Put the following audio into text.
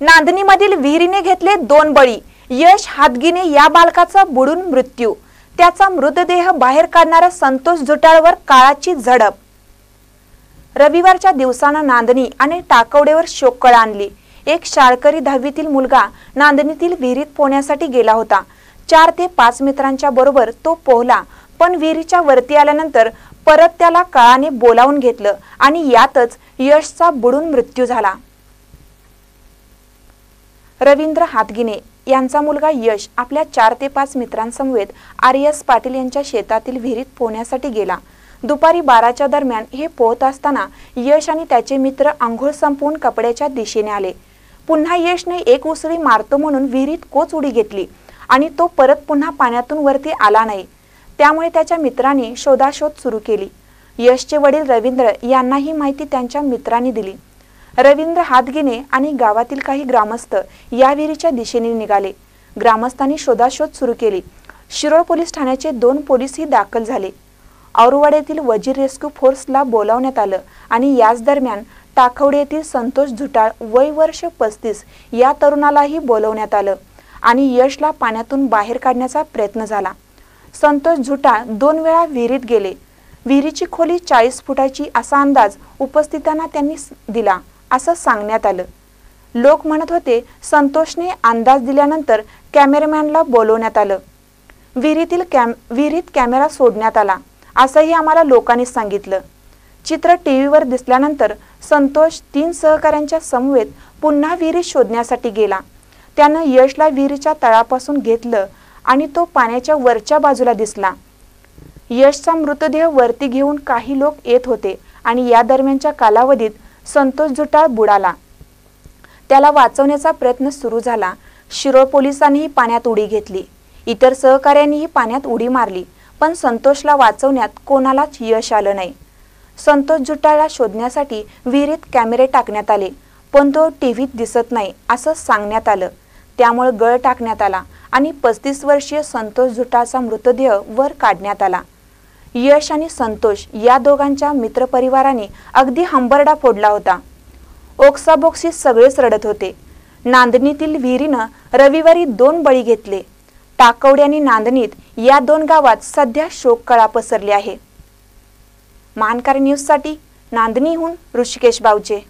नांदणीमधील विहिरीने घेतले दोन बळी. यश हादगीने या बालकाचा बुडून मृत्यू. त्याचा मृतदेह बाहेर काढणाऱ्या संतोष झुटाळवर काळाची झडप. रविवारच्या दिवसानं नांदणी आणि टाकवडेवर शोककळ आणली. एक शाळकरी दहावीतील मुलगा नांदणीतील विहिरीत पोहण्यासाठी गेला होता. चार ते पाच मित्रांच्या बरोबर तो पोहला पण विहिरीच्या वरती आल्यानंतर परत त्याला काळाने बोलावून घेतलं आणि यातच यशचा बुडून मृत्यू झाला. रवींद्र हातगिने यांचा मुलगा यश आपल्या चार ते पाच मित्रांसमवेत आर एस पाटील यांच्या शेतातील विहिरीत पोहण्यासाठी गेला. दुपारी बाराच्या दरम्यान हे पोहत असताना यश आणि त्याचे मित्र आंघोळ संपवून कपड्याच्या दिशेने आले. पुन्हा यशने एक उसळी मारतो म्हणून विहिरीत कोच उडी घेतली आणि तो परत पुन्हा पाण्यातून वरती आला नाही. त्यामुळे त्याच्या मित्रांनी शोधाशोध सुरू केली. यशचे वडील रवींद्र यांना ही माहिती त्यांच्या मित्रांनी दिली. रवींद्र हातगिने आणि गावातील काही ग्रामस्थ या विहिरीच्या दिशेने निघाले. ग्रामस्थांनी शोधाशोध सुरू केली. शिरोळ पोलीस ठाण्याचे दोन पोलीसही दाखल झाले. औरवाड्यातील वजीर रेस्क्यू फोर्सला बोलावण्यात आलं आणि याच दरम्यान टाकवडे येथील संतोष झुटाळ वय वर्ष पस्तीस या तरुणालाही बोलवण्यात आलं आणि यशला पाण्यातून बाहेर काढण्याचा प्रयत्न झाला. संतोष झुटाळ दोन वेळा विहिरीत गेले. विहिरीची खोली चाळीस फुटाची असा अंदाज उपस्थितांना त्यांनी दिला. असं सांगण्यात आलं. लोक म्हणत होते संतोषने अंदाज दिल्यानंतर कॅमेरामॅनला बोलवण्यात आलं. विहिरीतील कॅम विहिरीत कॅमेरा सोडण्यात आला असंही आम्हाला लोकांनी सांगितलं. चित्र टी व्हीवर दिसल्यानंतर संतोष तीन सहकाऱ्यांच्या समवेत पुन्हा विहिरीत शोधण्यासाठी गेला. त्यानं यशला विहिरीच्या तळापासून घेतलं आणि तो पाण्याच्या वरच्या बाजूला दिसला. यशचा मृतदेह वरती घेऊन काही लोक येत होते आणि या दरम्यानच्या कालावधीत संतोष झुटाळ बुडाला. त्याला वाचवण्याचा प्रयत्न सुरू झाला. शिरोळ पोलिसांनीही पाण्यात उडी घेतली. इतर सहकाऱ्यांनीही पाण्यात उडी मारली पण संतोषला वाचवण्यात कोणालाच यश आलं नाही. संतोष झुटाळला शोधण्यासाठी विहिरीत कॅमेरे टाकण्यात आले पण तो टीव्हीत दिसत नाही असं सांगण्यात आलं. त्यामुळे गळ टाकण्यात आला आणि पस्तीस वर्षीय संतोष झुटाळचा मृतदेह वर काढण्यात आला. यश आणि संतोष या दोघांच्या मित्रपरिवाराने अगदी हंबरडा फोडला होता. ओक्साबोक्सी सगळेच रडत होते. नांदणीतील विहिरीनं रविवारी दोन बळी घेतले. टाकवडे आणि नांदणीत या दोन गावात सध्या शोककळा पसरली आहे. मानकारी न्यूजसाठी नांदणीहून ऋषिकेश बावचे.